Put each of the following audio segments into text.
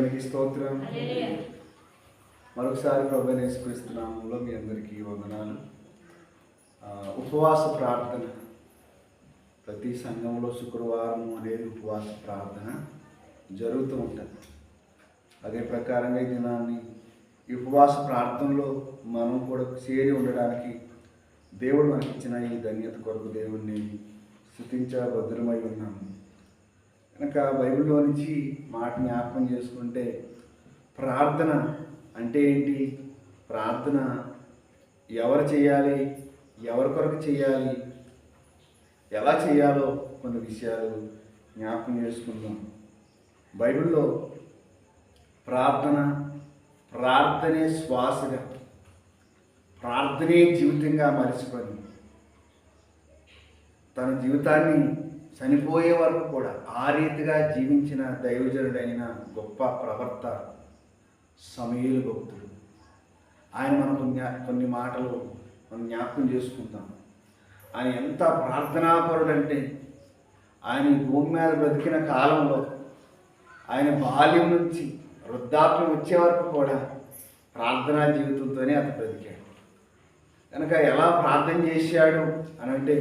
స్తోత్రం మరొకసారి ప్రభు నేర్చుకరిస్తున్నాములో మీ అందరికీ వందనాలు. ఉపవాస ప్రార్థన. ప్రతి సంఘంలో శుక్రవారం అనేది ఉపవాస ప్రార్థన జరుగుతూ ఉంటుంది. అదే ప్రకారంగా ఈ దినాన్ని ఈ ఉపవాస ప్రార్థనలో మనం కూడా చేరి ఉండడానికి దేవుడు మనకి ఇచ్చిన ఈ ధన్యత కొరకు దేవుణ్ణి స్థుతించ భద్రమై ఉన్నాము. కనుక బైబిల్లో నుంచి మాట జ్ఞాపకం చేసుకుంటే ప్రార్థన అంటే ఏంటి? ప్రార్థన ఎవరు చేయాలి? ఎవరి కొరకు చేయాలి? ఎలా చేయాలో కొన్ని విషయాలు జ్ఞాపకం చేసుకుందాం. బైబిల్లో ప్రార్థన ప్రార్థనే శ్వాసగా ప్రార్థనే జీవితంగా మరిచిపోయింది తన జీవితాన్ని చనిపోయే వరకు కూడా ఆ రీతిగా జీవించిన దైవజనుడైన గొప్ప ప్రవర్త సమయలు భక్తుడు. ఆయన మనకు కొన్ని కొన్ని మాటలు మనం జ్ఞాపకం చేసుకుంటాం ఆయన ఎంత ప్రార్థనాపరుడంటే ఆయన భూమి మీద బ్రతికిన కాలంలో ఆయన బాల్యం నుంచి వృద్ధాప్యం వచ్చే వరకు కూడా ప్రార్థనా జీవితంతోనే అతను బ్రతికాడు. కనుక ఎలా ప్రార్థన చేశాడు అని అంటే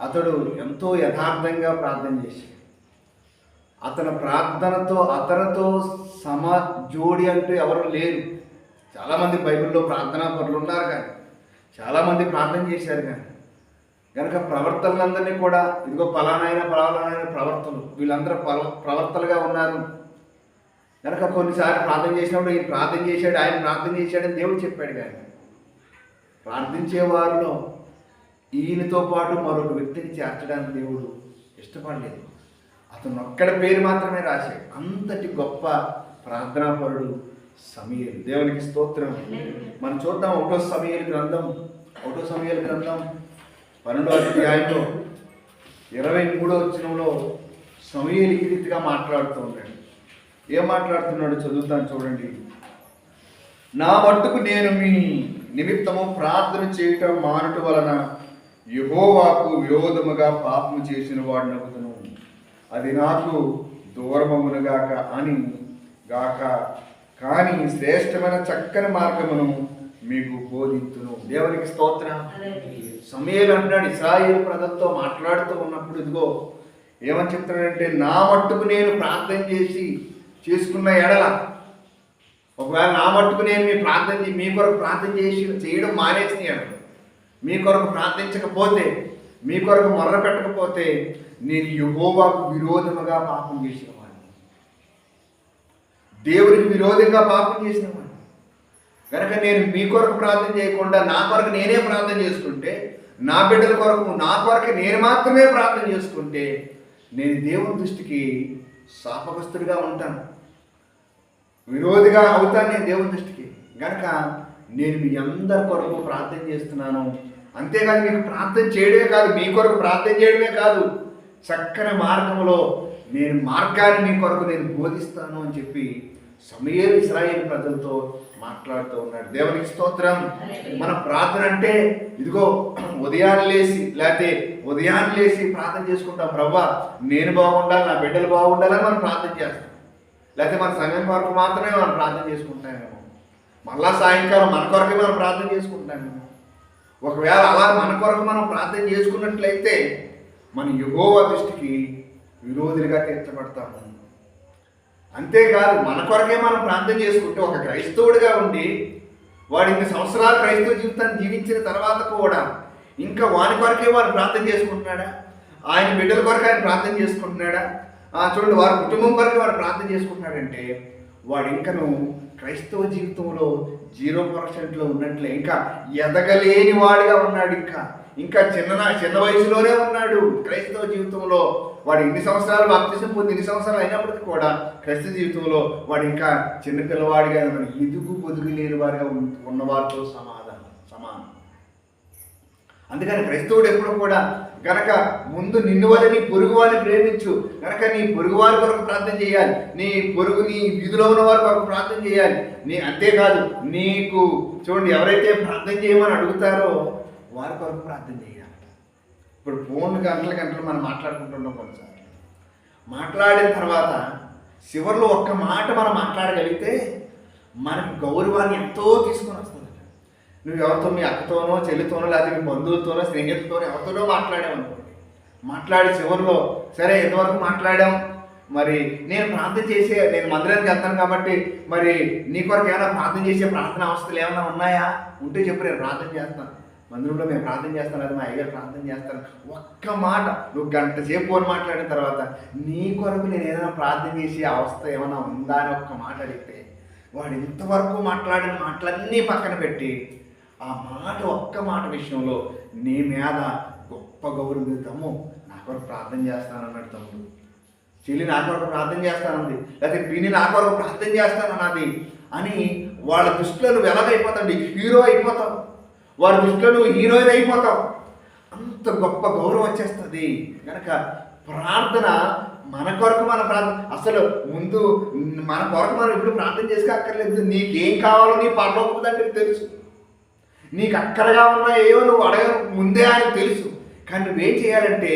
అతడు ఎంతో యథార్థంగా ప్రార్థన చేశాడు. అతని ప్రార్థనతో అతనితో సమ జోడి అంటూ ఎవరు లేరు. చాలామంది బైబిల్లో ప్రార్థనా పనులు ఉన్నారు కానీ చాలామంది ప్రార్థన చేశారు కానీ కనుక ప్రవర్తనలందరినీ కూడా ఇదిగో పలానైన పలానాయన ప్రవర్తలు వీళ్ళందరూ పల ప్రవర్తలుగా ఉన్నారు. కనుక కొన్నిసార్లు ప్రార్థన చేసినప్పుడు ఈయన ప్రార్థన చేశాడు ఆయన ప్రార్థన చేశాడని దేవుడు చెప్పాడు కానీ ప్రార్థించే వారిలో ఈయనతో పాటు మరొక వ్యక్తిని చేర్చడానికి దేవుడు ఇష్టపడలేదు. అతను ఒక్కడ పేరు మాత్రమే రాశాడు అంతటి గొప్ప ప్రార్థనాపరుడు సమీరు దేవునికి స్తోత్రం. మనం చూద్దాం ఒకటో సమీర గ్రంథం ఒకటో సమీర గ్రంథం పన్నెండో అధ్యాయంలో ఇరవై మూడో వచ్చినంలో సమీరు ఈ రీతిగా మాట్లాడుతూ ఉన్నాడు. ఏం మాట్లాడుతున్నాడు చదువుతాను చూడండి. నా మట్టుకు నేను మీ నిమిత్తము ప్రార్థన చేయటం మానుట వలన యహోవాకు విరోధముగా పాపము చేసిన వాడినగుతును అది నాకు దూరమమునుగాక అని గాక. కానీ శ్రేష్టమైన చక్కని మార్గమును మీకు బోధింతును. దేవునికి స్తోత్రం. సమయలు అంటున్నాడు ఇస్రాయేల్ ప్రజలతో మాట్లాడుతూ ఉన్నప్పుడు ఇదిగో ఏమని చెప్తున్నాడంటే నా మట్టుకు నేను ప్రార్థన చేసి చేసుకున్న ఎడల ఒకవేళ నా మట్టుకు నేను మీ ప్రార్థన మీ కొరకు ప్రార్థన చేసి చేయడం మానేసినాను మీ కొరకు ప్రార్థించకపోతే మీ కొరకు మొర్ర పెట్టకపోతే నేను యహోవాకు విరోధముగా పాపం చేసిన వాడిని దేవుడికి విరోధంగా పాపం చేసిన వాడిని కనుక నేను మీ కొరకు ప్రార్థన చేయకుండా నా కొరకు నేనే ప్రార్థన చేసుకుంటే నా బిడ్డల కొరకు నా కొరకు నేను మాత్రమే ప్రార్థన చేసుకుంటే నేను దేవుని దృష్టికి శాపగ్రస్తుడిగా ఉంటాను. విరోధిగా అవుతాను నేను దేవుని దృష్టికి. కనుక నేను మీ అందరి కొరకు ప్రార్థన చేస్తున్నాను. అంతేకాదు మీకు ప్రార్థన చేయడమే కాదు మీ కొరకు ప్రార్థన చేయడమే కాదు. చక్కని మార్గంలో నేను మార్గాన్ని మీ కొరకు నేను బోధిస్తాను అని చెప్పి సమయలు ఇస్రాయేల్ ప్రజలతో మాట్లాడుతూ ఉన్నాడు. దేవునికి స్తోత్రం. మన ప్రార్థన అంటే ఇదిగో ఉదయాన్ని లేచి లేకపోతే ఉదయాన్ని లేచి ప్రార్థన చేసుకుంటాం. ప్రవ్వా నేను బాగుండాలి నా బిడ్డలు బాగుండాలని మనం ప్రార్థన చేస్తాం. లేకపోతే మన సమయం కొరకు మాత్రమే మనం ప్రార్థన చేసుకుంటామేమో. మళ్ళా సాయంకాలం మన కొరకే మనం ప్రార్థన చేసుకుంటామేమో ఒకవేళ అలా మన కొరకు మనం ప్రార్థన చేసుకున్నట్లయితే మన యుగోవ దృష్టికి విరోధులుగా తీర్చబడతాము అంతేకాదు మన కొరకే మనం ప్రార్థన చేసుకుంటే ఒక క్రైస్తవుడిగా ఉండి వాడు ఇన్ని సంవత్సరాలు క్రైస్తవ జీవితాన్ని జీవించిన తర్వాత కూడా ఇంకా వాని కొరకే వాడు ప్రార్థన చేసుకుంటున్నాడా? ఆయన బిడ్డల కొరకు ఆయన ప్రార్థన చేసుకుంటున్నాడా? ఆ, చూడండి వారి కుటుంబం కొరకు వాడు ప్రార్థన చేసుకుంటున్నాడంటే వాడు ఇంకను క్రైస్తవ జీవితంలో జీరో పర్సెంట్లో ఉన్నట్లే ఇంకా ఎదగలేని వాడిగా ఉన్నాడు ఇంకా. ఇంకా చిన్న చిన్న వయసులోనే ఉన్నాడు క్రైస్తవ జీవితంలో. వాడు ఇన్ని సంవత్సరాలు బాప్తిసం పొంది ఇన్ని సంవత్సరాలు అయినప్పటికీ కూడా క్రైస్తవ జీవితంలో వాడు ఇంకా చిన్న పిల్లవాడిగా ఎదుగు పొదుగు లేని వాడిగా ఉన్న- ఉన్నవారితో సమాధానం సమానం. అందుకని క్రైస్తవుడు ఎప్పుడు కూడా కనుక ముందు నిన్ను వల్ల నీ పొరుగు వారిని ప్రేమించు. కనుక నీ పొరుగు వారి కొరకు ప్రార్థన చేయాలి. నీ పొరుగు నీ వీధిలో ఉన్న వారి కొరకు ప్రార్థన చేయాలి. నీ అంతేకాదు నీకు చూడండి ఎవరైతే ప్రార్థన చేయమని అడుగుతారో వారి కొరకు ప్రార్థన చేయాలి. ఇప్పుడు ఫోన్ గంటల గంటలు మనం మాట్లాడుకుంటున్నాం కొన్నిసార్లు. మాట్లాడిన తర్వాత చివరిలో ఒక్క మాట మనం మాట్లాడగలిగితే మనకు గౌరవాన్ని ఎంతో తీసుకొని వస్తాం నువ్వు ఎవరితో మీ అక్కతోనో చెల్లితోనో లేదా మీ బంధువులతోనో స్నేహితులతోనో ఎవరితోనో మాట్లాడావు అనుకోండి మాట్లాడి చివరిలో సరే ఎంతవరకు మాట్లాడాం? మరి నేను ప్రార్థన చేసే నేను మందిరానికి వెళ్తాను కాబట్టి మరి నీ కొరకు ఏమైనా ప్రార్థన చేసే ప్రార్థన అవస్థలు ఏమైనా ఉన్నాయా? ఉంటే చెప్పు నేను ప్రార్థన చేస్తాను. మందిరంలో మేము ప్రార్థన చేస్తాను అది మా అయ్యగారు ప్రార్థన చేస్తాను ఒక్క మాట నువ్వు గంట సేపు ఫోన్ మాట్లాడిన తర్వాత నీ కొరకు నేను ఏదైనా ప్రార్థన చేసే అవస్థ ఏమైనా ఉందా? అని ఒక్క మాట అడిగితే వాడు ఇంతవరకు మాట్లాడిన మాటలన్నీ పక్కన పెట్టి ఆ మాట ఒక్క మాట విషయంలో నీ మీద గొప్ప గౌరవం తమ్ము నా కొరకు ప్రార్థన చేస్తానన్నాడు తమ్ముడు. చెల్లి నా కొరకు ప్రార్థన చేస్తానంది. లేకపోతే పిన్ని నా కొరకు ప్రార్థన చేస్తానన్నది అని వాళ్ళ దృష్టిలో నువ్వు ఎలాగైపోతావు? హీరో అయిపోతావు. వారి దృష్టిలో నువ్వు హీరోయిన్ అయిపోతావు. అంత గొప్ప గౌరవం వచ్చేస్తుంది. కనుక ప్రార్థన మన కొరకు మన ప్రార్థన అసలు ముందు మన కొరకు మనం ఇప్పుడు ప్రార్థన చేసుకోక్కర్లేదు. నీకేం కావాలో నీ పరలోకపు తెలుసు. నీకు అక్కడగా ఉన్న ఏవో నువ్వు అడగ ముందే ఆయన తెలుసు. కానీ నువ్వేం చేయాలంటే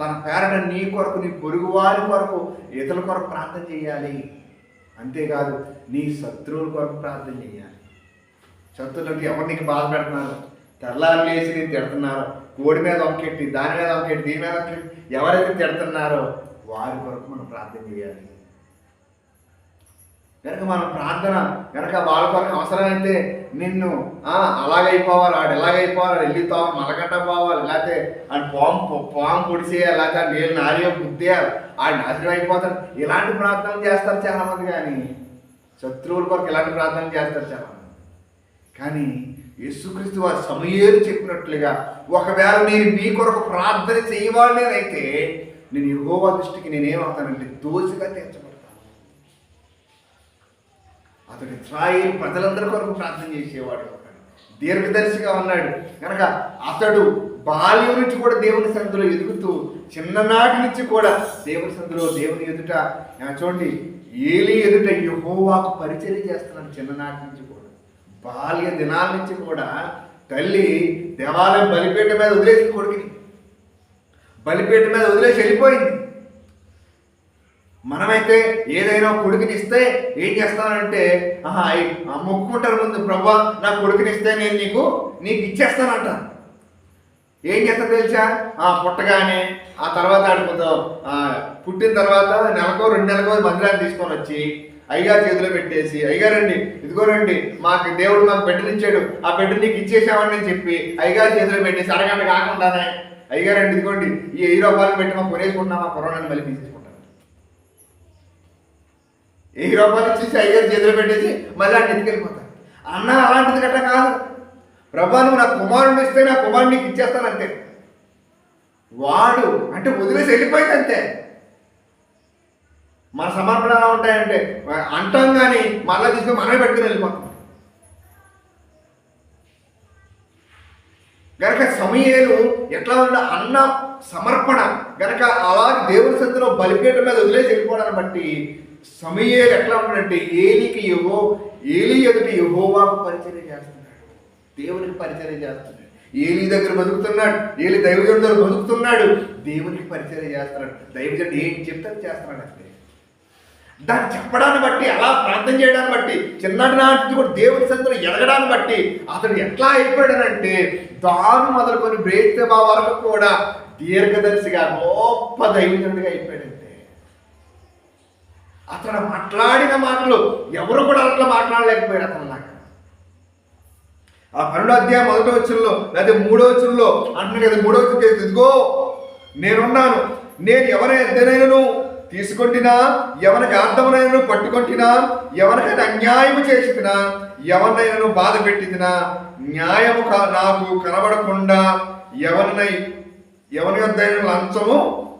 తన పేరట నీ కొరకు నీ పొరుగు వారి కొరకు ఇతరుల కొరకు ప్రార్థన చేయాలి. అంతేకాదు నీ శత్రువుల కొరకు ప్రార్థన చేయాలి. శత్రువులకి ఎవరు నీకు బాధ పెడుతున్నారు? తెల్లారు లేచి నేను తిడుతున్నారు. కోడి మీద ఒక్కెట్టి దాని మీద ఒక్కెట్టి దీని మీద ఒక్కెట్టి ఎవరైతే తిడుతున్నారో వారి కొరకు మనం ప్రార్థన చేయాలి. కనుక మనం ప్రార్థన కనుక వాళ్ళ కొరకు అవసరమైతే నిన్ను అలాగైపోవాలి ఆడు ఎలాగైపోవాలి ఆడు వెళ్ళి మలగట్ట పోవాలి లేకపోతే ఆడు పాము పాము పొడిచేయాలి లేకపోతే నీళ్ళు నారియో గుద్దేయాలి ఆడు నాశనం అయిపోతాడు. ఇలాంటి ప్రార్థనలు చేస్తారు చాలామంది కానీ శత్రువుల కొరకు ఇలాంటి ప్రార్థనలు చేస్తారు చాలామంది. కానీ యేసుక్రీస్తు వారి సమయేలు చెప్పినట్లుగా ఒకవేళ నేను మీ కొరకు ప్రార్థన చేయవాళ్ళేనైతే నేను యుగోవా దృష్టికి నేనేమవుతానంటే దోషిగా తీర్చబడతాను. అతడు ఇస్రాయిల్ ప్రజలందరి కొరకు ప్రార్థన చేసేవాడు దీర్ఘదర్శిగా ఉన్నాడు. కనుక అతడు బాల్యం నుంచి కూడా దేవుని సందులో ఎదుగుతూ చిన్ననాటి నుంచి కూడా దేవుని సందులో దేవుని ఎదుట చూడండి ఏలి ఎదుట యహోవాకు పరిచయం చేస్తున్నాడు చిన్ననాటి నుంచి కూడా. బాల్య దినాల నుంచి కూడా తల్లి దేవాలయం బలిపేట మీద వదిలేసి కొడుకుని బలిపేట మీద వదిలేసి వెళ్ళిపోయింది. మనమైతే ఏదైనా కొడుకుని ఇస్తే ఏం చేస్తానంటే ఆహా ఆ మొక్కుకుంటారు ముందు ప్రభా నా కొడుకుని ఇస్తే నేను నీకు నీకు ఇచ్చేస్తానంట. ఏం చేస్తా తెలుసా? ఆ పుట్టగానే ఆ తర్వాత ఆడుకుందాం పుట్టిన తర్వాత నెలకో రెండు నెలకో మందిరాన్ని తీసుకొని వచ్చి అయ్యగారు చేతిలో పెట్టేసి అయ్యగారండి ఇదిగోనండి మాకు దేవుడు మాకు బిడ్డనిచ్చాడు ఆ బిడ్డ నీకు ఇచ్చేసామని చెప్పి అయ్యగారు చేతిలో పెట్టేసి అరగంట కాకుండానే అయ్యగారండి ఇదిగోండి ఈ వెయ్యి రూపాయలు పెట్టి మాకు కొనేసుకుంటున్నాం ఆ కరోనాని మళ్ళీ తీసేసుకుంటాం. ఏ రూపాయలు ఇచ్చేసి అయ్యారు చేతిలో పెట్టేసి మళ్ళీ ఆయన ఎత్తుకెళ్ళిపోతారు అన్న అలాంటిది గట్ట కాదు. ప్రభా నువ్వు నా కుమారుడు ఇస్తే నా కుమారుడు నీకు ఇచ్చేస్తాను అంతే. వాడు అంటే వదిలేసి వెళ్ళిపోయింది అంతే. మన సమర్పణ ఎలా ఉంటాయంటే అంటాం కానీ మళ్ళీ తీసుకుని మనమే పెట్టుకుని వెళ్ళిపోతాం. గనక సమయాలు ఎట్లా ఉండ అన్న సమర్పణ గనక అలా దేవుని సంతలో బలిపేట మీద వదిలేసి వెళ్ళిపోవడాన్ని బట్టి సమయలు ఎట్లా ఉన్నాడంటే ఏలికి యహో ఏలి ఎదుటి యహోవాకు పరిచయం చేస్తున్నాడు. దేవునికి పరిచయం చేస్తున్నాడు. ఏలి దగ్గర బతుకుతున్నాడు ఏలి దైవజనుడి దగ్గర బతుకుతున్నాడు దేవునికి పరిచయం చేస్తున్నాడు. దైవజనుడు ఏం చెప్తే చేస్తున్నాడు అంతే. దాన్ని చెప్పడాన్ని బట్టి అలా ప్రార్థన చేయడాన్ని బట్టి చిన్నటి నాటి కూడా దేవుని సందులో ఎదగడాన్ని బట్టి అతడు ఎట్లా అయిపోయాడనంటే దాను మొదలుకొని బ్రేక్తమా వరకు కూడా దీర్ఘదర్శిగా గొప్ప దైవజనుడిగా అయిపోయాడు. అతను మాట్లాడిన మాటలు ఎవరు కూడా అట్లా మాట్లాడలేకపోయాడు అతను నాకు. ఆ పన్నెండో అధ్యాయం మొదటి వచ్చంలో లేదా మూడో వచ్చంలో అంటున్నాడు కదా మూడో వచ్చి ఇదిగో నేనున్నాను. నేను ఎవరి ఎద్దనైనను తీసుకొట్టినా ఎవరికి అర్థమునైనను పట్టుకొట్టినా ఎవరికైనా అన్యాయం చేసినా ఎవరినైనాను బాధ పెట్టినా న్యాయము నాకు కనబడకుండా ఎవరినై ఎవరి యొద్దైన లంచము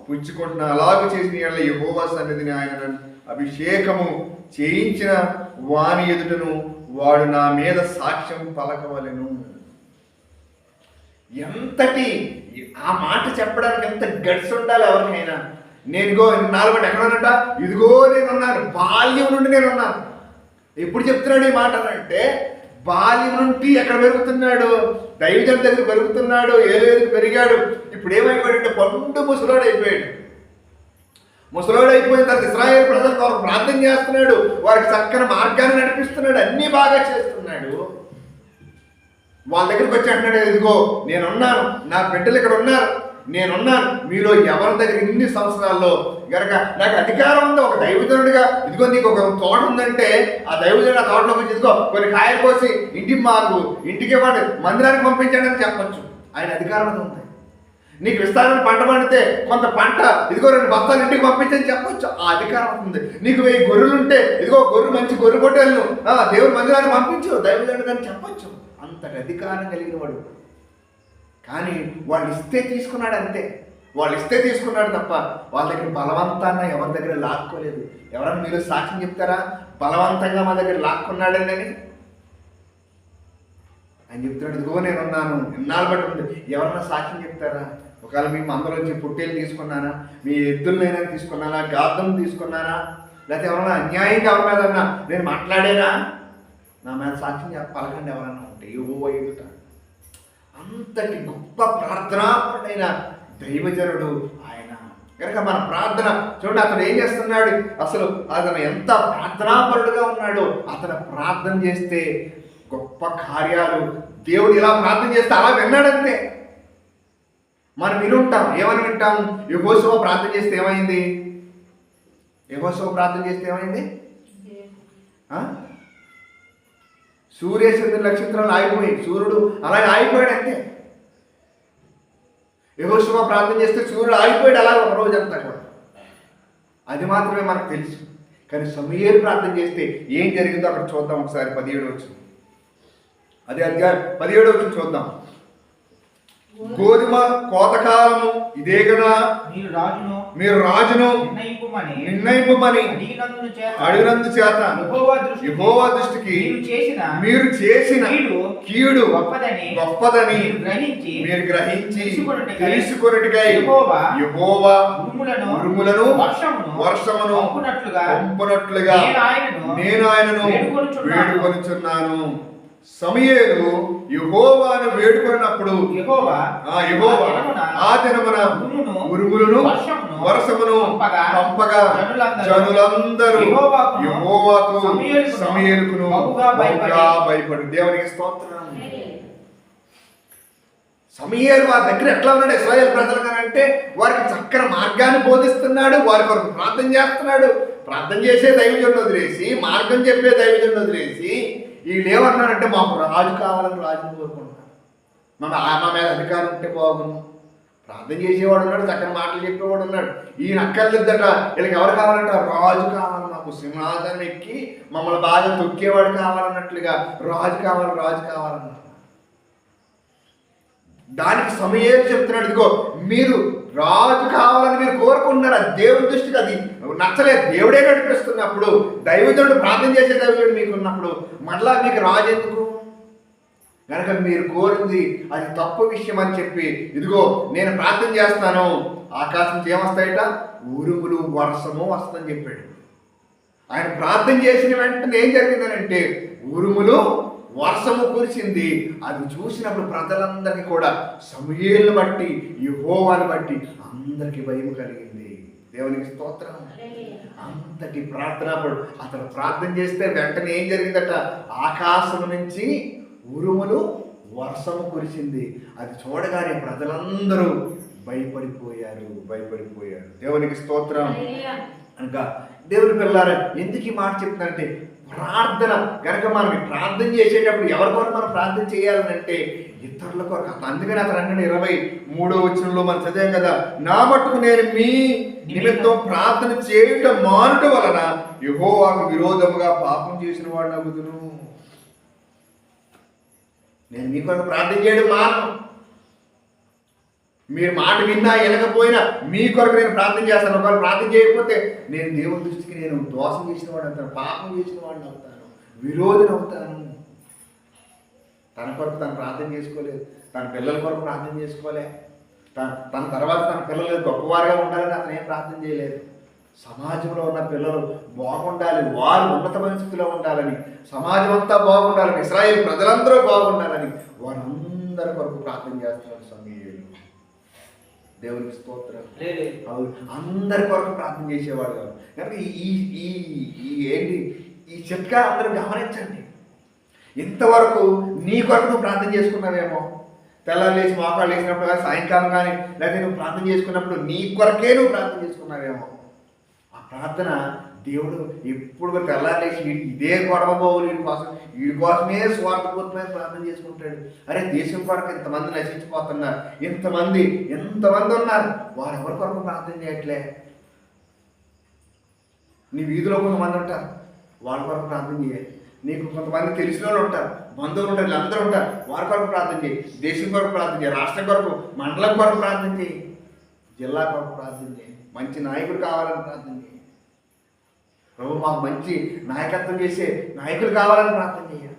పుచ్చుకుంటున్నా. అలాగ చేసిన యెడల యెహోవా సన్నిధిని ఆయన అభిషేకము చేయించిన వాని ఎదుటను వాడు నా మీద సాక్ష్యం పలకవలను. ఎంతటి ఆ మాట చెప్పడానికి ఎంత గట్స్ ఉండాలి ఎవరికైనా. నేను ఇగో నాలుగు ఎక్కడ ఇదిగో నేను ఉన్నాను బాల్యం నుండి నేను ఉన్నాను ఎప్పుడు చెప్తున్నాడు ఈ మాట అంటే బాల్యం నుండి ఎక్కడ పెరుగుతున్నాడు? దైవజన్ దగ్గర పెరుగుతున్నాడు ఏదో పెరిగాడు. ఇప్పుడు ఏమైపోయాడంటే పండు ముసలాడు అయిపోయాడు ముసలోడు అయిపోయిన తర్వాత ఇస్రాయేల్ ప్రజలు వారు ప్రార్థన చేస్తున్నాడు వారికి చక్కని మార్గాన్ని నడిపిస్తున్నాడు అన్నీ బాగా చేస్తున్నాడు. వాళ్ళ దగ్గరికి వచ్చి అంటున్నాడు ఇదిగో నేనున్నాను నా బిడ్డలు ఇక్కడ ఉన్నారు నేనున్నాను. మీలో ఎవరి దగ్గర ఇన్ని సంవత్సరాల్లో గనక నాకు అధికారం ఉంది ఒక దైవజనుడిగా ఇదిగో నీకు ఒక తోట ఉందంటే ఆ దైవజనుడు ఆ తోటలోకి వచ్చి ఇదిగో కొన్ని కాయలు కోసి ఇంటికి మాకు ఇంటికి వాడు మందిరానికి పంపించాడని అని ఆయన అధికారం ఉంది. నీకు విస్తారమైన పంట పండితే కొంత పంట ఇదిగో రెండు బస్తాలు ఇంటికి పంపించని చెప్పొచ్చు. ఆ అధికారం ఉంది నీకు వెయ్యి గొర్రెలు ఉంటే ఇదిగో గొర్రె మంచి గొర్రె పొట్టేళ్ళు దేవుడు మందిరాన్ని పంపించు దైవదండు అని చెప్పొచ్చు. అంతటి అధికారం కలిగిన వాడు. కానీ వాళ్ళు ఇస్తే తీసుకున్నాడు అంతే. వాళ్ళు ఇస్తే తీసుకున్నాడు తప్ప వాళ్ళ దగ్గర బలవంతాన్న ఎవరి దగ్గర లాక్కోలేదు. ఎవరన్నా మీరు సాక్ష్యం చెప్తారా? బలవంతంగా మా దగ్గర లాక్కున్నాడని అని? ఆయన చెప్తున్నాడు ఇదిగో నేను ఉన్నాను ఇన్నాళ్ళు బట్టి ఉంది. ఎవరన్నా సాక్ష్యం చెప్తారా? ఒకవేళ మీ మందలోంచి పుట్టేలు తీసుకున్నానా? మీ ఎద్దులనైనా తీసుకున్నానా? గార్దం తీసుకున్నానా? లేకపోతే ఎవరైనా అన్యాయంగా ఎవరి నేను మాట్లాడేనా? నా మీద సాక్ష్యం పలకండి ఎవరన్నా ఉంటే. ఏవో ఎదుట అంతటి గొప్ప ప్రార్థనాపరుడైన దైవజనుడు ఆయన. కనుక మన ప్రార్థన చూడండి అతను ఏం చేస్తున్నాడు? అసలు అతను ఎంత ప్రార్థనాపరుడుగా ఉన్నాడో అతను ప్రార్థన చేస్తే గొప్ప కార్యాలు దేవుడు ఇలా ప్రార్థన చేస్తే అలా విన్నాడంతే. మనం వినుంటాం ఏమని వింటాం యుగోత్సవ ప్రార్థన చేస్తే ఏమైంది? యుగోత్సవ ప్రార్థన చేస్తే ఏమైంది? ఆ? సూర్యచంద్ర నక్షత్రాలు ఆగిపోయి సూర్యుడు అలాగే ఆగిపోయాడు అంతే. యహోశివ ప్రార్థన చేస్తే సూర్యుడు ఆగిపోయాడు అలా ఒక రోజు అంతా కూడా. అది మాత్రమే మనకు తెలుసు. కానీ సమీర్ ప్రార్థన చేస్తే ఏం జరిగిందో అక్కడ చూద్దాం ఒకసారి పదిహేడు వచ్చి అదే అధ్యాయం పదిహేడు వచ్చి చూద్దాం. గోధుమ కోతకాలము ఇదే కదా మీరు రాజును మీరు రాజును నిర్ణయింపుమని అడిగినందు చేత యెహోవా దృష్టికి మీరు చేసిన కీడు గొప్పదని గొప్పదని మీరు గ్రహించి మీరు గ్రహించి తెలుసుకొనుటకై యెహోవా ఉరుములను వర్షమును పంపునట్లుగా పంపునట్లుగా నేను ఆయనను నేను ఆయనను వేడుకొనుచున్నాను. సమయేలు యెహోవాను వేడుకొన్నప్పుడు. ఆ దినమున ఉరుములను వర్షమును వర్షమును పంపగా జనులందరూ యెహోవాకు సమూయేలుకును భయపడి దేవునికి స్తోత్రం. సమయాలు వారి దగ్గర ఎట్లా ఉన్నాడు? ఇస్రాయేల్ ప్రజలు అంటే వారికి చక్కని మార్గాన్ని బోధిస్తున్నాడు వారి కొరకు ప్రార్థన చేస్తున్నాడు. ప్రార్థన చేసే దైవజుడిని వదిలేసి మార్గం చెప్పే దైవజుడిని వదిలేసి వీళ్ళు ఏమన్నారంటే మాకు రాజు కావాలని రాజుని కోరుకుంటున్నారు. మన మా మీద అధికారం ఉంటే బాగుండు. ప్రార్థన చేసేవాడు ఉన్నాడు చక్కని మాటలు చెప్పేవాడు ఉన్నాడు. ఈయన అక్కర్లేదట. వీళ్ళకి ఎవరు కావాలంట రాజు కావాలి మాకు. సింహాసనం ఎక్కి మమ్మల్ని బాగా తొక్కేవాడు కావాలన్నట్లుగా రాజు కావాలి రాజు కావాలన్నారు దానికి సమయం చెప్తున్నాడు. ఇదిగో మీరు రాజు కావాలని మీరు కోరుకుంటున్నారు. అది దేవుని దృష్టికి అది నచ్చలేదు. దేవుడే నడిపిస్తున్నప్పుడు దైవజనుడు ప్రార్థన చేసే దైవజనుడు మీకు ఉన్నప్పుడు మళ్ళా మీకు రాజు ఎందుకు? కనుక మీరు కోరింది అది తప్పు విషయం అని చెప్పి ఇదిగో నేను ప్రార్థన చేస్తాను. ఆకాశం ఏమొస్తాయట ఉరుములు వర్షము వస్తుందని చెప్పాడు. ఆయన ప్రార్థన చేసిన వెంటనే ఏం జరిగిందనంటే ఉరుములు వర్షము కురిసింది. అది చూసినప్పుడు ప్రజలందరికీ కూడా సమయేలను బట్టి యెహోవాను బట్టి అందరికీ భయం కలిగింది. దేవునికి స్తోత్రం. అంతటి ప్రార్థనప్పుడు అతను ప్రార్థన చేస్తే వెంటనే ఏం జరిగిందట? ఆకాశం నుంచి ఉరుములు వర్షము కురిసింది. అది చూడగానే ప్రజలందరూ భయపడిపోయారు భయపడిపోయారు. దేవునికి స్తోత్రం. అనగా దేవుని పిల్లారా ఎందుకు ఈ మాట చెప్తున్నానంటే ప్రార్థన కనుక మనం ప్రార్థన చేసేటప్పుడు ఎవరి కొరకు మనం ప్రార్థన చేయాలంటే ఇతరుల కొరకు. అందుకని అతను అంటే ఇరవై మూడో వచనంలో మనం చదివాం కదా నా మట్టుకు నేను మీ నిమిత్తం ప్రార్థన చేయటం మానుట వలన యెహోవాకు విరోధముగా పాపం చేసిన వాడు నవ్వుతును నేను మీ కొరకు ప్రార్థన చేయడం మాను మీరు మాట విన్నా వినకపోయినా మీ కొరకు నేను ప్రార్థన చేస్తాను. ఒకవేళ ప్రార్థన చేయకపోతే నేను దేవుని దృష్టికి నేను దోషం చేసిన వాడు అవుతాను పాపం చేసిన వాడిని అవుతాను విరోధిని అవుతాను. తన కొరకు తను ప్రార్థన చేసుకోలేదు. తన పిల్లల కొరకు ప్రార్థన చేసుకోలే. తన తన తర్వాత తన పిల్లలు గొప్పవారుగా ఉండాలని అతను ఏం ప్రార్థన చేయలేదు. సమాజంలో ఉన్న పిల్లలు బాగుండాలి. వారు ఉన్నతమైన స్థితిలో ఉండాలని సమాజం అంతా బాగుండాలని ఇస్రాయేల్ ప్రజలందరూ బాగుండాలని వారందరి కొరకు ప్రార్థన చేస్తారు. దేవునికి స్తోత్రం. అందరి కొరకు ప్రార్థన చేసేవాడు కాదు. కనుక ఈ ఈ ఈ ఏంటి? ఈ చిట్కా అందరూ గమనించండి. ఇంతవరకు నీ కొరకు నువ్వు ప్రార్థన చేసుకున్నావేమో? తెల్లారు లేచి మోకాళ్ళు వేసినప్పుడు కానీ సాయంకాలం కానీ లేకపోతే నువ్వు ప్రార్థన చేసుకున్నప్పుడు నీ కొరకే నువ్వు ప్రార్థన చేసుకున్నావేమో? ఆ ప్రార్థన దేవుడు ఎప్పుడు కూడా తెల్లారు లేచి ఇదే గొడవ వీడి కోసం వీడి కోసమే స్వార్థపూర్తమైన ప్రార్థన చేసుకుంటాడు. అరే దేశం కొరకు ఇంతమంది నశించిపోతున్నారు ఇంతమంది ఎంతమంది ఉన్నారు వారు ఎవరి కొరకు ప్రార్థన చేయట్లే? నీ వీధిలో కొంతమంది ఉంటారు వాళ్ళ కొరకు ప్రార్థన చేయాలి. నీకు కొంతమంది తెలిసిన వాళ్ళు ఉంటారు బంధువులు ఉంటారు వీళ్ళందరూ ఉంటారు వారి కొరకు ప్రార్థన చేయి. దేశం కొరకు ప్రార్థన చేయి రాష్ట్రం కొరకు మండలం కొరకు ప్రార్థన చేయి. జిల్లా కొరకు ప్రార్థన చేయి. మంచి నాయకుడు కావాలని ప్రార్థన చేయి. ప్రభు మాకు మంచి నాయకత్వం చేసే నాయకులు కావాలని ప్రార్థన చేయాలి.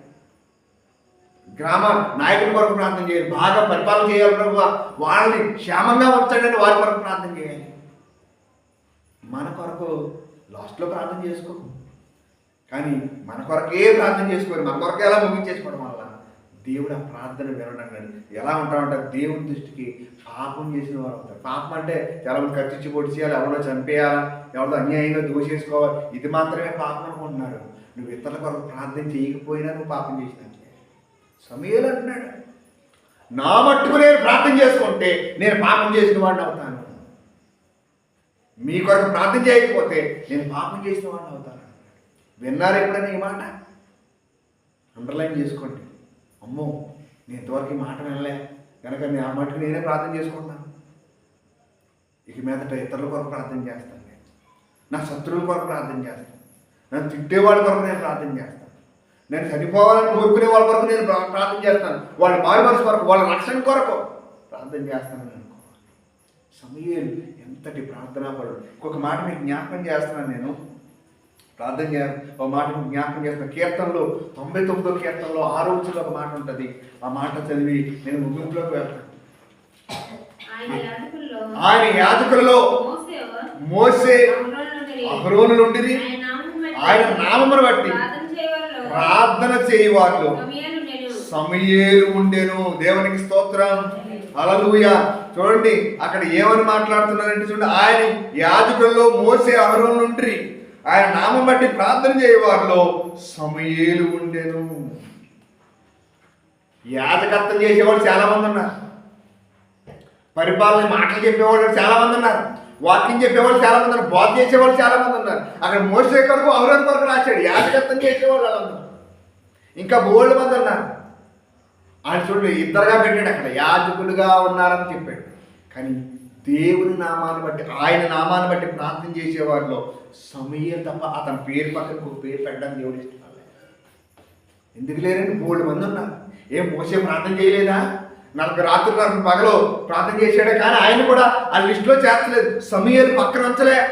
గ్రామ నాయకుల కొరకు ప్రార్థన చేయాలి. బాగా పరిపాలన చేయాలి ప్రభు. వాళ్ళని క్షేమంగా ఉంచండి వారి కొరకు ప్రార్థన చేయాలి. మన కొరకు లాస్ట్లో ప్రార్థన చేసుకో. కానీ మన కొరకే ప్రార్థన చేసుకోవాలి మన కొరకే ఎలా ముగించేసుకోవడం వల్ల దేవుడు ఆ ప్రార్థన వినడం ఎలా ఉంటామంటే దేవుడి దృష్టికి పాపం చేసిన వారు అవుతారు పాపం అంటే చాలా మంది కత్తిచ్చి పొడిచేయాలి ఎవరో చంపేయాలా ఎవరితో అన్యాయంగా దోషేసుకోవాలి. ఇది మాత్రమే పాపం అనుకుంటున్నారు. నువ్వు ఇతరుల కొరకు ప్రార్థన చేయకపోయినా నువ్వు పాపం చేసినట్లే. సమయాలు అంటున్నాడు. నా మట్టుకు నేను ప్రార్థన చేసుకుంటే నేను పాపం చేసిన వాడిని అవుతాను. మీ కొరకు ప్రార్థన చేయకపోతే నేను పాపం చేసిన వాడిని అవుతాను విన్నారు ఎప్పుడైనా ఈ మాట? అండర్లైన్ చేసుకోండి. అమ్మో నేను ఇంతవరకు ఈ మాట వినలే. కనుక నేను ఆ మటుకు నేనే ప్రార్థన చేసుకుంటాను. ఇక మీదట ఇతరుల కొరకు ప్రార్థన చేస్తాను నేను. నా శత్రువుల కొరకు ప్రార్థన చేస్తాను. నన్ను తిట్టేవాళ్ళ కొరకు నేను ప్రార్థన చేస్తాను. నేను చనిపోవాలని కోరుకునే వాళ్ళ కొరకు నేను ప్రార్థన చేస్తాను. వాళ్ళ మారు మనసు కొరకు వాళ్ళ రక్షణ కొరకు ప్రార్థన చేస్తానని అనుకోవాలి సమయం ఎంతటి ప్రార్థనా పడు ఇంకొక మాట మీకు జ్ఞాపకం చేస్తున్నాను నేను. ప్రార్థన చే ఒక మాట జ్ఞాపకం చేస్తున్నాను కీర్తనలో తొంభై తొమ్మిదో కీర్తనలో ఆరో వచ్చిన ఒక మాట ఉంటుంది. ఆ మాట చదివి నేను ముగింపులోకి వెళ్తాను. ఆయన యాజకుల్లో మోసే అహరోనుండిరి. అహరోనులుండిరి. ఆయన నామమును బట్టి ప్రార్థన చేయవాళ్ళు. సమయేలు ఉండేను. దేవునికి స్తోత్రం. అలలుయ చూడండి అక్కడ ఏమని మాట్లాడుతున్నారంటే చూడండి ఆయన యాజకుల్లో మోసే అహరోను ఉండ్రి ఆయన నామం బట్టి ప్రార్థన చేయవారిలో సమయేలు ఉండేను. యాజకత్వం చేసేవాళ్ళు చాలామంది ఉన్నారు. పరిపాలన మాటలు చెప్పేవాళ్ళు చాలామంది ఉన్నారు. వాకింగ్ చెప్పేవాళ్ళు చాలామంది ఉన్నారు. బోధ చేసేవాళ్ళు చాలామంది ఉన్నారు. అక్కడ మోసే కొరకు అవరోధ కొరకు రాశాడు. యాజకత్వం చేసేవాళ్ళు వాళ్ళందరూ ఇంకా బోల్డ్ మంది ఉన్నారు. ఆయన చూడండి ఇద్దరుగా పెట్టాడు అక్కడ. యాజకులుగా ఉన్నారని చెప్పాడు. కానీ దేవుని నామాన్ని బట్టి ఆయన నామాన్ని బట్టి ప్రార్థన చేసేవాడిలో సమయం తప్ప అతని పేరు పక్కన పేరు పెట్టడానికి దేవుడు ఇష్టపడలేదు. ఎందుకు లేరండి? మూడు మంది ఉన్నారు. ఏం మోసే ప్రార్థన చేయలేదా? నలభై రాత్రులు నలభై పగలు ప్రార్థన చేశాడే కానీ ఆయన కూడా ఆ లిస్టులో చేర్చలేదు. సమయాలు పక్కన ఉంచలే.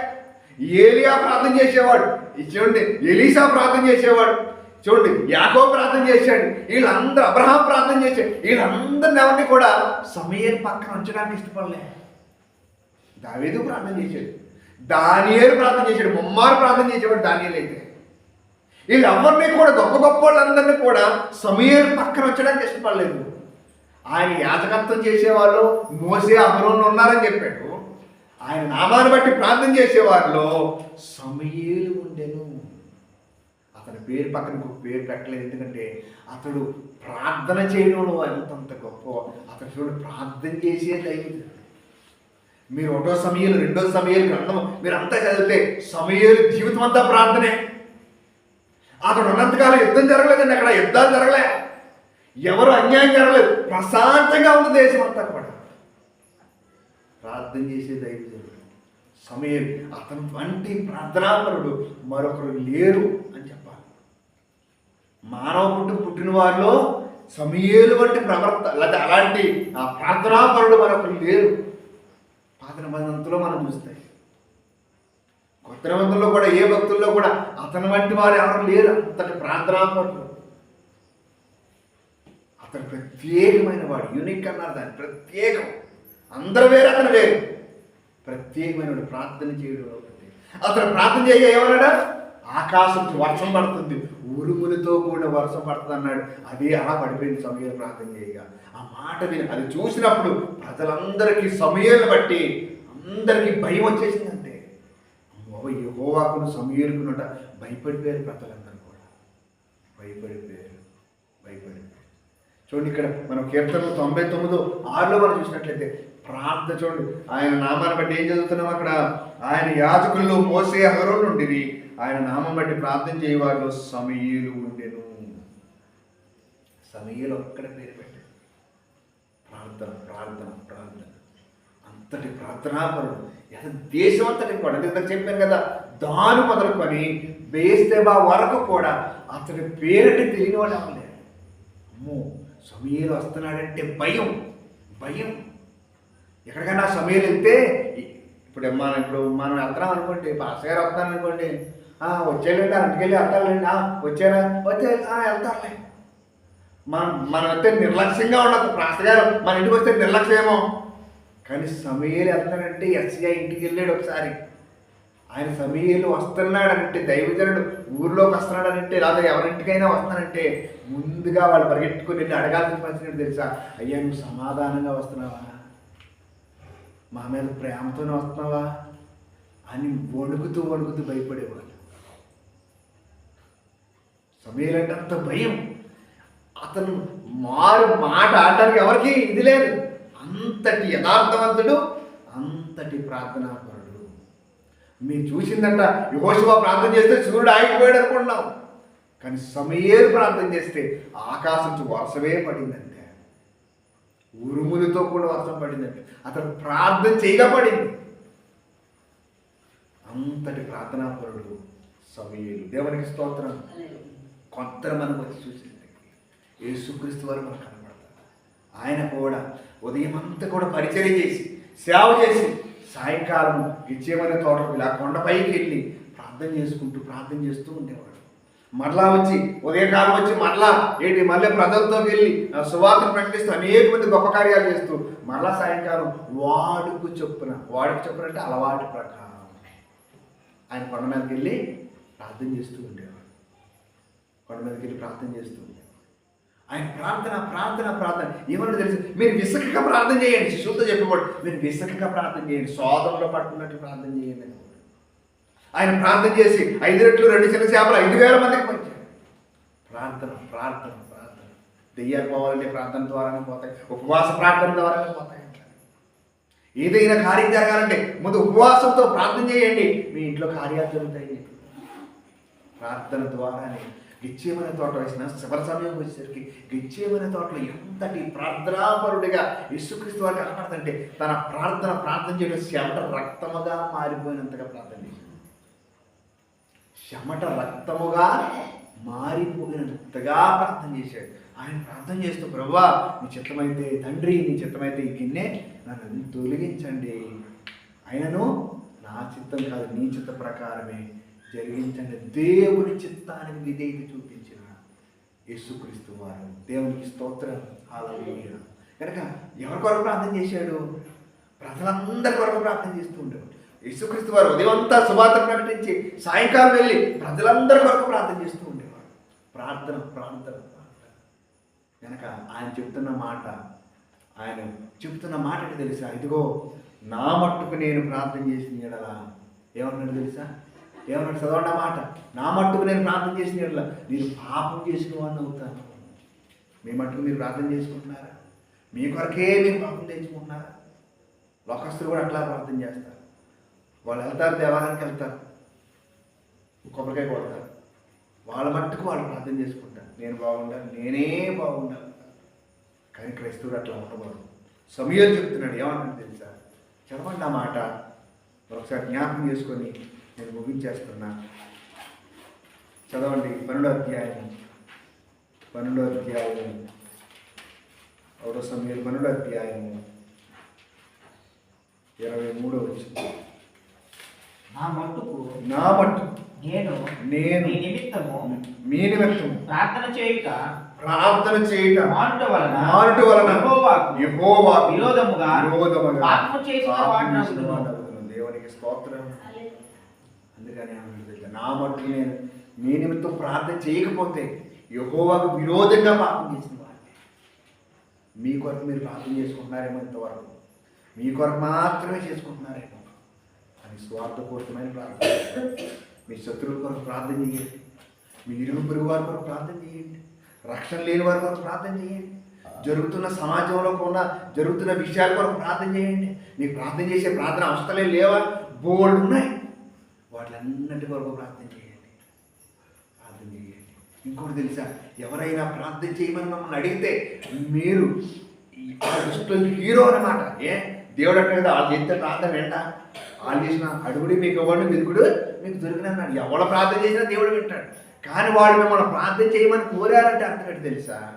ఏలియా ప్రార్థన చేసేవాడు. ఇది చూడండి ఎలీసా ప్రార్థన చేసేవాడు. చూడండి యాకో ప్రార్థన చేశాడు. వీళ్ళందరూ అబ్రహాం ప్రార్థన చేశాడు. వీళ్ళందరిని ఎవరిని కూడా సమయం పక్కన ఉంచడానికి ఇష్టపడలే. దావేదు ప్రార్థన చేశాడు. దానియేలు ప్రార్థన చేశాడు. ముమ్మారు ప్రార్థన చేసేవాడు దానియేలు అయితే. వీళ్ళెవరిని కూడా గొప్ప గొప్ప వాళ్ళందరినీ కూడా సమీర్ పక్కన వచ్చడానికి ఇష్టపడలేదు. ఆయన యాజకత్వం చేసేవాళ్ళు మోసే అమరోన్లు ఉన్నారని చెప్పాడు. ఆయన నామాన్ని బట్టి ప్రార్థన చేసేవారిలో సమయలు ఉండెను. అతని పేరు పక్కన ఇంకొక పేరు పెట్టలేదు. ఎందుకంటే అతడు ప్రార్థన చేయడంలో అంత గొప్ప. అతను చూడు ప్రార్థన చేసే దైవం మీరు ఒకటో సమయాలు రెండో సమయాలు గ్రంథం మీరు అంతా చదివితే సమయాలు జీవితం అంతా ప్రార్థనే అక్కడ ఉన్నంతకాలం యుద్ధం జరగలేదండి అక్కడ యుద్ధాలు జరగలే. ఎవరు అన్యాయం జరగలేదు. ప్రశాంతంగా ఉంది దేశం అంతా కూడా. ప్రార్థన చేసే దైవజనుడు సమయం అతను వంటి ప్రార్థనాపరుడు మరొకరు లేరు అని చెప్పాలి. మానవ పుట్టు పుట్టిన వారిలో సమయేలు వంటి ప్రవర్త లేదా అలాంటి ఆ ప్రార్థనాపరుడు మరొకరు లేరు. పాత నిబంధనలో మనం చూస్తాయి. కొత్త నిబంధనలో కూడా ఏ భక్తుల్లో కూడా అతని వంటి వారు ఎవరు లేరు. అంతటి ప్రార్థనాపరుడు అతను ప్రత్యేకమైన వాడు యూనిక్ అన్నారు దాన్ని. ప్రత్యేకం. అందరు వేరు అతను వేరు. ప్రత్యేకమైన వాడు ప్రార్థన చేయడం అతను ప్రార్థన చేయ ఏమన్నాడా? ఆకాశం వర్షం పడుతుంది. ఉరుములతో కూడిన వరుస పడుతుంది అన్నాడు అది అలా పడిపోయింది సమయం ప్రార్థన చేయగా ఆ మాట విని అది చూసినప్పుడు ప్రజలందరికీ సమయాలు బట్టి అందరికీ భయం వచ్చేసింది అంతే యహోవాకును సమయాలకునట భయపడిపోయారు ప్రజలందరూ కూడా. భయపడిపోయారు భయపడిపోయారు. చూడండి ఇక్కడ మనం కీర్తన తొంభై తొమ్మిదో ఆరులో మనం చూసినట్లయితే ప్రార్థన చూడండి. ఆయన నామాన్ని బట్టి ఏం చదువుతున్నాం అక్కడ? ఆయన యాజకుల్లో మోసే అహరోలు ఉండేది ఆయన నామం బట్టి ప్రార్థన చేయవాడు సమీయులు ఉండెను. సమీయులు ఒక్కడ పేరు పెట్టారు. ప్రార్థన ప్రార్థన ప్రార్థన. అంతటి ప్రార్థనాపరుడు. ఎంత దేశం అంతటి కూడా. ఇందాక చెప్పాను కదా దాను మొదలుకొని బేస్తేబా వరకు కూడా అతని పేరంటే తెలియని వాళ్ళు అవ్వలేదు అమ్మో సమయలు వస్తున్నాడంటే భయం భయం. ఎక్కడికైనా సమయలు వెళ్తే ఇప్పుడు మనం ఇప్పుడు మనం వెళ్తున్నాం అనుకోండి పాస్ గారు వస్తున్నాను అనుకోండి వచ్చేయండి అంటుకెళ్ళి వెళ్తారులేండి. వచ్చారా? వచ్చే వెళ్తారులే. మనం మనం నిర్లక్ష్యంగా ఉండదు. ప్రాస్ గారు మన ఇంటికి వస్తే నిర్లక్ష్యమేమో. కానీ సమీలు వెళ్తానంటే ఎస్ఐ ఇంటికి వెళ్ళాడు ఒకసారి. ఆయన సమీలు వస్తున్నాడంటే దైవజనుడు ఊర్లోకి వస్తున్నాడనంటే లేదా ఎవరింటికైనా వస్తానంటే ముందుగా వాళ్ళు పరిగెట్టుకుని వెళ్ళి అడగాల్సిన పరిస్థితి తెలుసా? అయ్యా నువ్వు సమాధానంగా వస్తున్నావా? మా మీద ప్రేమతోనే వస్తున్నావా? అని వణుకుతూ వణుకుతూ భయపడేవాడు. సమీలంటే అంత భయం. అతను మారు మాట ఆడడానికి ఎవరికి ఇది లేదు. అంతటి యథార్థవంతుడు అంతటి ప్రార్థనాపరుడు. మీరు చూసిందంట యోశివ ప్రార్థన చేస్తే సూర్యుడు ఆగిపోయాడు అనుకుంటున్నాం కానీ సమయేరు ప్రార్థన చేస్తే ఆకాశం వర్షమే పడిందంటే. ఉరుములతో కూడా వర్షం పడిందంటే. అతను ప్రార్థన చేయగా పడింది. అంతటి ప్రార్థనాపరుడు సమయేలు. దేవునికి స్తోత్రం. కొత్త మనం వచ్చి చూసేసరికి యేసుక్రీస్తు వారు మనకు కనబడతారు. ఆయన కూడా ఉదయం అంతా కూడా పరిచయం చేసి సేవ చేసి సాయంకాలం ఇచ్చేమనే తోటకు ఇలా కొండపైకి వెళ్ళి ప్రార్థన చేసుకుంటూ ప్రార్థన చేస్తూ ఉండేవాడు. మరలా వచ్చి ఉదయకాలం వచ్చి మరలా ఏంటి? మళ్ళీ ప్రజలతో వెళ్ళి ఆ సువార్త ప్రకటిస్తూ అనేక మంది గొప్ప కార్యాలు చేస్తూ మరలా సాయంకాలం వాడుకు చొప్పున వాడుకు చొప్పున అంటే అలవాటు ప్రకారం. ఆయన కొండ మీదకి వెళ్ళి ప్రార్థన చేస్తూ ఉండేవాడు. వాడి మీదకి వెళ్ళి ప్రార్థన చేస్తుంది ఆయన ప్రార్థన ప్రార్థన ప్రార్థన. ఏమన్నా తెలుసు? మీరు విసకగా ప్రార్థన చేయండి. శిశువుతో చెప్పేవాడు మీరు విసకగా ప్రార్థన చేయండి. సోదరులో పట్టుకున్నట్టు ప్రార్థన చేయండి ఆయన ప్రార్థన చేసి ఐదు రెట్లు రెండు చిన్న చేపలు ఐదు వేల మందికి పంచాడు. ప్రార్థన ప్రార్థన ప్రార్థన. దెయ్యాలు పోవాలంటే ప్రార్థన ద్వారానే పోతాయి ఉపవాస ప్రార్థన ద్వారానే పోతాయి అంటారు. ఏదైనా కార్యం జరగాలంటే ముందు ఉపవాసంతో ప్రార్థన చేయండి. మీ ఇంట్లో కార్యాలు జరుగుతాయి ప్రార్థన ద్వారానే గిచ్చేమనే తోట వేసిన శివర సమయం వచ్చేసరికి గిచ్చేమనే తోటలో ఎంతటి ప్రార్థనాపరుడిగా యేసుక్రీస్తు వారికి కనపడుతుంటే తన ప్రార్థన ప్రార్థన చేయడం శమట రక్తముగా మారిపోయినంతగా ప్రార్థన చేశాడు. చెమట రక్తముగా మారిపోయినంతగా ప్రార్థన చేశాడు. ఆయన ప్రార్థన చేస్తూ ప్రభా నీ చిత్తమైతే తండ్రి నీ చిత్తమైతే ఈ గిన్నె నన్ను తొలగించండి. ఆయనను నా చిత్తం కాదు నీ చిత్త ప్రకారమే జరిగించండి. దేవుని చిత్తానికి విధేయత చూపించిన యేసుక్రీస్తు వారు. దేవునికి స్తోత్రం. హాలూయ కనుక ఎవరి కొరకు ప్రార్థన చేశాడు? ప్రజలందరి కొరకు ప్రార్థన చేస్తూ ఉండేవాడు. యేసుక్రీస్తు వారు ఉదయం అంతా శుభార్త ప్రకటించి సాయంకాలం వెళ్ళి ప్రజలందరి కొరకు ప్రార్థన చేస్తూ ఉండేవాడు ప్రార్థన ప్రార్థన ప్రార్థన. కనుక ఆయన చెప్తున్న మాట ఆయన చెప్తున్న మాటకి తెలుసా? ఇదిగో నా మట్టుకు నేను ప్రార్థన చేసిన ఎడలా ఏమన్నాడు తెలుసా? ఏమన్నా చదవండి మాట? నా మట్టుకు నేను ప్రార్థన చేసిన ఎడలా పాపం చేసిన వాడిని అవుతాను మీ మట్టుకు మీరు ప్రార్థన చేసుకుంటున్నారా? మీ కొరకే మీరు పాపం తెచ్చుకుంటున్నారా? లోకస్తులు కూడా అట్లా ప్రార్థన చేస్తారు. వాళ్ళు వెళ్తారు దేవాలయానికి వెళ్తారు. కొబ్బరికాయ కొడతారు. వాళ్ళ మట్టుకు వాళ్ళు ప్రార్థన చేసుకుంటారు. నేను బాగుండాలి నేనే బాగుండాలి. కానీ క్రైస్తవుడు అట్లా ఉండకూడదు. సమయాలు చెప్తున్నాడు ఏమన్నా తెలుసా? చదవండి ఆ మాట. ఒకసారి జ్ఞాపకం చేసుకొని నేను ముగించేస్తున్నా. చదవండి. పన్నెండో అధ్యాయం పన్నెండో అధ్యాయం ఒకటో సమయాలు పన్నెండో అధ్యాయం ఇరవై మూడో వచ్చింది నా మట్టుకు నా మట్టు నేను నేను నీ నిమిత్తము మీ ప్రార్థన చేయుట ప్రార్థన చేయటం మానుట వలన మానుట వలన యెహోవాకు విరోధముగా విరోధముగా పాపము చేసిన. దేవునికి స్తోత్రం. అందుకని ఆమె నా మట్టు నేను మీ నిమిత్తం ప్రార్థన చేయకపోతే యహోవాకు విరోధంగా పాపం చేసిన వాడిని. మీ కొరకు మీరు ప్రార్థన చేసుకుంటున్నారేమో ఇంతవరకు. మీ కొరకు మాత్రమే చేసుకుంటున్నారేమో. అని స్వార్థపూరితమైన ప్రార్థన. మీ శత్రువుల కొరకు ప్రార్థన చేయండి. మీ ఇరుగు పొరుగు వారి కొరకు ప్రార్థన చేయండి. రక్షణ లేని వారి కొరకు ప్రార్థన చేయండి. జరుగుతున్న సమాజంలో ఉన్న జరుగుతున్న విషయాల కొరకు ప్రార్థన చేయండి. మీకు ప్రార్థన చేసే ప్రార్థన అవసరాలే లేవా? బోల్డ్ ఉన్నాయి. వాటిలన్నిటి కొరకు ప్రార్థన చేయండి. ప్రార్థన చేయండి. ఇంకోటి తెలుసా? ఎవరైనా ప్రార్థన చేయమని మమ్మల్ని అడిగితే మీరు ఈ- దృష్టిలో హీరో అన్నమాట. ఏ? దేవుడు అక్కడ వాళ్ళు చేస్తే ప్రార్థన వెంట వాళ్ళు చేసిన అడుగుడి మీకు ఇవ్వండి వెతుకుడు మీకు దొరికినన్నాడు ఎవరు ప్రార్థన చేసినా దేవుడు వింటాడు. కానీ వాళ్ళు మిమ్మల్ని ప్రార్థన చేయమని కోరారంటే అర్థం తెలుసా?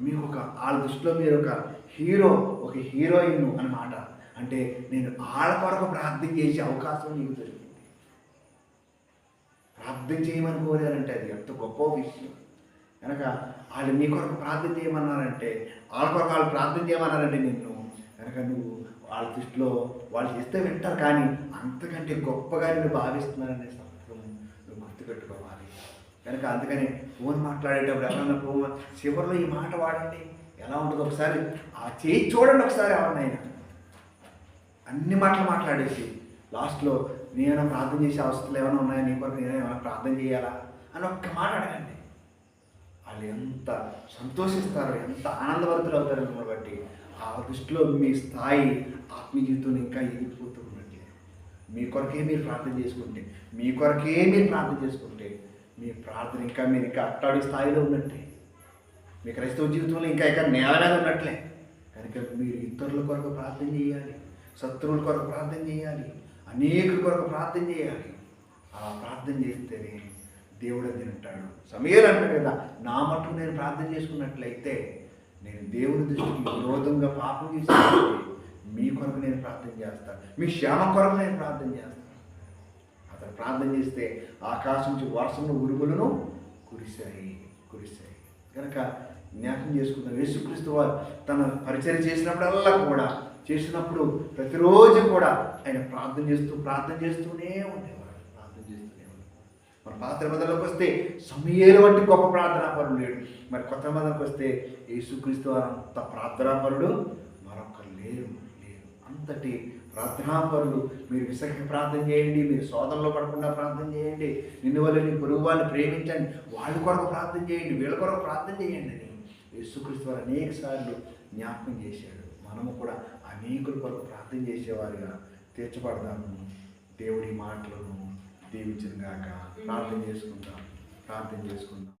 మీకు ఒక వాళ్ళ దృష్టిలో మీరు ఒక హీరో ఒక హీరోయిన్ అన్నమాట. అంటే నేను వాళ్ళ కొరకు ప్రార్థన చేసే అవకాశం నీకు దొరికింది. ప్రార్థన చేయమని కోరారంటే అది ఎంత గొప్ప విషయం. కనుక వాళ్ళు నీ కొరకు ప్రార్థన చేయమన్నారంటే వాళ్ళ కొరకు వాళ్ళు ప్రార్థన చేయమన్నారంటే నిన్ను కనుక నువ్వు వాళ్ళ దృష్టిలో వాళ్ళు చేస్తే వింటారు కానీ అంతకంటే గొప్పగా నేను భావిస్తున్నారనే సంవత్సరం నువ్వు గుర్తుపెట్టుకోవాలి. కనుక అందుకని ఫోన్ మాట్లాడేటప్పుడు ఎవరన్నా ఫోన్ చివరిలో ఈ మాట వాడండి. ఎలా ఉంటుందో ఒకసారి ఆ చేయి చూడండి ఒకసారి ఎవరినైనా. అన్ని మాటలు మాట్లాడేసి లాస్ట్లో నేను ప్రార్థన చేసే అవసరాలు ఏమైనా ఉన్నాయా? నీ కొరకు నేను ఏమైనా ప్రార్థన చేయాలా? అని ఒక్క మాట అడగండి. వాళ్ళు ఎంత సంతోషిస్తారు ఎంత ఆనందవంతులు అవుతారు మిమ్మల్ని బట్టి ఆ దృష్టిలో మీ స్థాయి ఆత్మీయ జీవితంలో ఇంకా ఎదిగిపోతూ మీ కొరకే మీరు ప్రార్థన చేసుకుంటే మీ కొరకే మీరు ప్రార్థన చేసుకుంటే మీ ప్రార్థన ఇంకా మీరు ఇంకా అట్టాడి స్థాయిలో ఉన్నట్టే మీ క్రైస్తవ జీవితంలో ఇంకా ఇంకా నేల మీద ఉన్నట్లే కనుక మీరు ఇతరుల కొరకు ప్రార్థన చేయాలి. శత్రువుల కొరకు ప్రార్థన చేయాలి అనేకుల కొరకు ప్రార్థన చేయాలి. అలా ప్రార్థన చేస్తేనే దేవుడు అది వింటాడు. సమయాలు అంటాడు కదా నా మటుకు నేను ప్రార్థన చేసుకున్నట్లయితే నేను దేవుని దృష్టికి విరోధంగా పాపం చేసినట్లయితే మీ కొరకు నేను ప్రార్థన చేస్తాను మీ క్షేమం కొరకు నేను ప్రార్థన చేస్తాను అతను ప్రార్థన చేస్తే ఆకాశం నుంచి వర్షంలో ఉరుములను కురిశాయి కురిశాయి. కనుక జ్ఞాపకం చేసుకుందాం. యేసుక్రీస్తు వారు తన పరిచయం చేసినప్పుడల్లా కూడా చేసినప్పుడు ప్రతిరోజు కూడా ఆయన ప్రార్థన చేస్తూ ప్రార్థన చేస్తూనే ఉండేవాడు ప్రార్థన చేస్తూనే ఉండేవాడు. మరి పాత నిబంధనలోకి వస్తే సమయాలు వంటి గొప్ప ప్రార్థనా పరుడు లేడు. మరి కొత్త నిబంధనకు వస్తే యేసుక్రీస్తు అంత ప్రార్థనా పరుడు మరొకరు లేరు లేరు. అంతటి ప్రార్థనాపరులు మీరు విసర్గ ప్రార్థన చేయండి మీరు సోదరులో పడకుండా ప్రార్థన చేయండి నిన్ను వల్ల నీ పొరుగు వాళ్ళని ప్రేమించండి వాళ్ళ కొరకు ప్రార్థన చేయండి వీళ్ళ కొరకు ప్రార్థన చేయండి అని యేసుక్రీస్తు వారు అనేక సార్లు జ్ఞాపకం చేశాడు. మనము కూడా అనేకుల కొరకు ప్రార్థన చేసేవారుగా తీర్చబడదాము. దేవుడి మాటలను దీవించిన గాక. ప్రార్థన చేసుకుందాం. ప్రార్థన చేసుకుందాం.